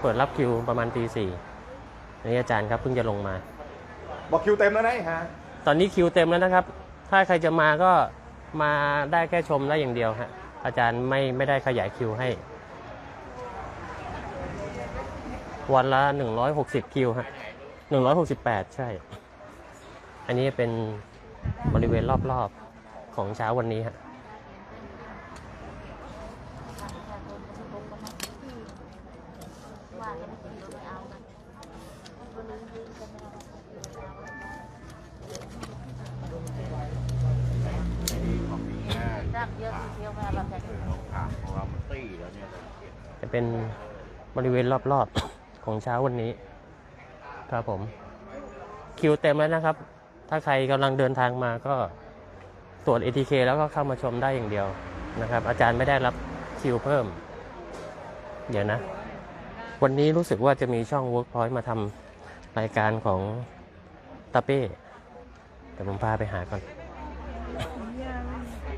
เปิดรับคิวประมาณตีสี่อันนี้อาจารย์ครับเพิ่งจะลงมา บอกคิวเต็มแล้วนะฮะตอนนี้คิวเต็มแล้วนะครับ ถ้าใครจะมาก็มาได้แค่ชมได้อย่างเดียวฮะอาจารย์ไม่ไม่ได้ขยายคิวให้ วันละ 160 คิวฮะ168 ใช่ อันนี้เป็นบริเวณรอบๆของเช้าวันนี้ฮะ รักเยอะทีเดียวไม่เอาแบบไหนจะเป็นบริเวณรอบๆ ของเช้าวันนี้ ครับผม คิวเต็มแล้วนะครับ ถ้าใครกำลังเดินทางมาก็ตรวจ ATK แล้วก็เข้ามาชมได้อย่างเดียวนะครับ อาจารย์ไม่ได้รับคิวเพิ่ม เดี๋ยวนะ วันนี้รู้สึกว่าจะมีช่อง Workpoint มาทำรายการของตาเป้แต่ผมพาไปหาก่อน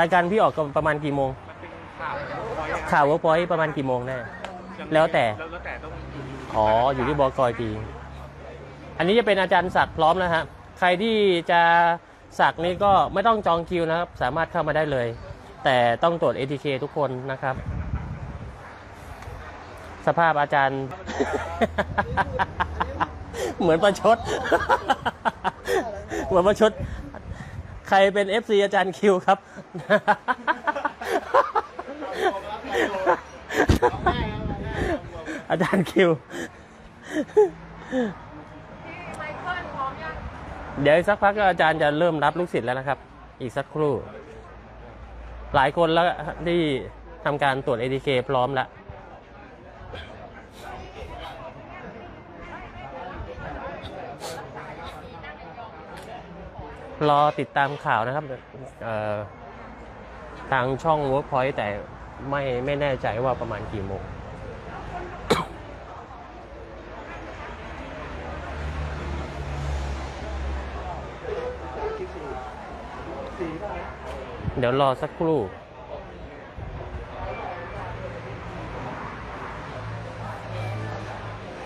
รายการพี่ออกประมาณกี่โมงข่าวเวิร์กพอยต์ประมาณกี่โมงแน่แล้วแต่ แล้วแต่ต้องอ๋อ อยู่ที่บกอยปีอันนี้จะเป็นอาจารย์ศักดิ์พร้อมนะฮะ ใครที่จะสักนี่ก็ไม่ต้องจองคิวนะครับ สามารถเข้ามาได้เลย แต่ต้องตรวจ ATK ทุกคนนะครับ สภาพอาจารย์ เหมือนประชด เหมือนประชดใครเป็น FC อาจารย์คิวครับ อาจารย์คิวเดี๋ยวอีกสักพักก็อาจารย์จะเริ่มรับลูกศิษย์แล้วนะครับ อีกสักครู่ หลายคนแล้วที่ทำการตรวจ ATK พร้อมแล้ว รอติดตามข่าวนะครับทางช่อง Workpoint แต่ไม่ไม่แน่ใจว่าประมาณกี่โมงเดี๋ยวรอสักครู่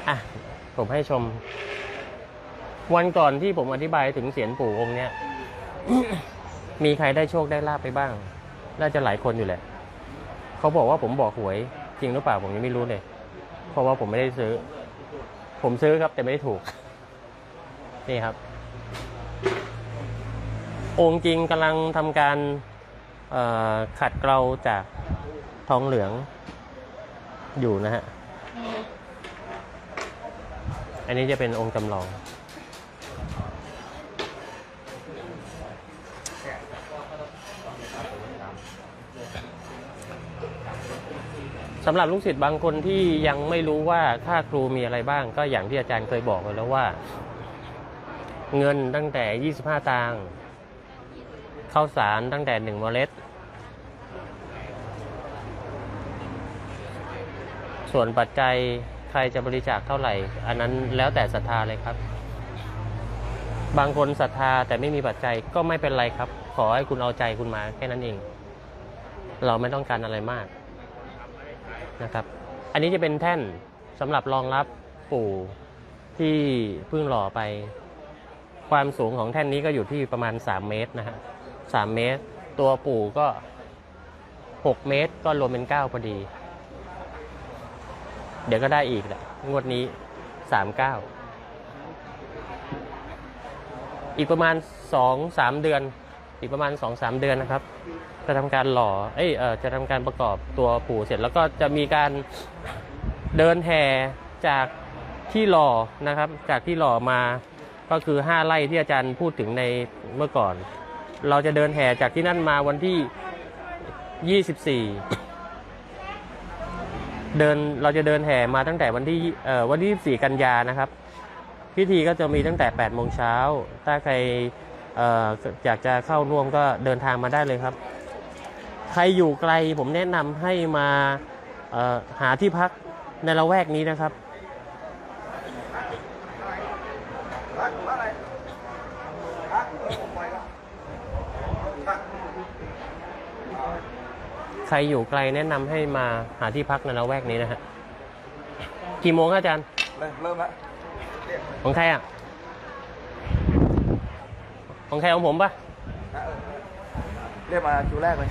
อะผมให้ชม วันก่อนที่ผมอธิบายถึงเสียนปู่องค์เนี้ยมีใครได้โชคได้ลาบไปบ้าง น่าจะหลายคนอยู่แหละ เขาบอกว่าผมบอกหวย จริงหรือเปล่าผมยังไม่รู้เลย เพราะว่าผมไม่ได้ซื้อ ผมซื้อครับแต่ไม่ได้ถูก นี่ครับ องค์จริงกำลังทำการขัดเกลาจากทองเหลืองอยู่นะฮะ อันนี้จะเป็นองค์จำลอง สำหรับลูกศิษย์บางคนที่ยังไม่รู้ว่าค่าครูมีอะไรบ้าง ก็อย่างที่อาจารย์เคยบอกไปแล้วว่า เงินตั้งแต่ 25ตางค์ข้าวสารตั้งแต่1เมล็ด ส่วนปัจจัยใครจะบริจาคเท่าไหร่ อันนั้นแล้วแต่ศรัทธาเลยครับ บางคนศรัทธาแต่ไม่มีปัจจัยก็ไม่เป็นไรครับ ขอให้คุณเอาใจคุณมาแค่นั้นเอง เราไม่ต้องการอะไรมาก นะครับ อันนี้จะเป็นแท่นสำหรับรองรับปู่ที่เพิ่งหล่อไป ความสูงของแท่นนี้ก็อยู่ที่ประมาณ 3 เมตรนะฮะ3เมตร ตัวปู่ก็ 6 เมตร ก็รวมเป็น 9 พอดี เดี๋ยวก็ได้อีกแหละงวดนี้ 39 อีกประมาณ 2-3 เดือน อีกประมาณ 2-3 เดือนนะครับ จะทำการหล่อเอ้ยเออจะทำการประกอบตัวปู่เสร็จ แล้วก็จะมีการเดินแห่จากที่หล่อนะครับ จากที่หล่อมาก็คือ 5ไร่ที่อาจารย์พูดถึงในเมื่อก่อน เราจะเดินแห่จากที่นั่นมาวันที่ 24 เดินเราจะเดินแห่มาตั้งแต่วันที่เอ่อวันที่ 24 กันยานะครับ พิธีก็จะมีตั้งแต่8โมงเช้าถ้าใคร อ่ออยากจะเข้าร่วมก็เดินทางมาได้เลยครับ ใครอยู่ไกลผมแนะนำให้มาเอ่อหาที่พักในละแวกนี้นะครับ ใครอยู่ไกลแนะนำให้มาหาที่พักในละแวกนี้นะฮะกี่โมงครับอาจารย์เริ่มเริ่มแล้วของใครอะ ของใครของผมปะเรียกมาคิวแรกเลย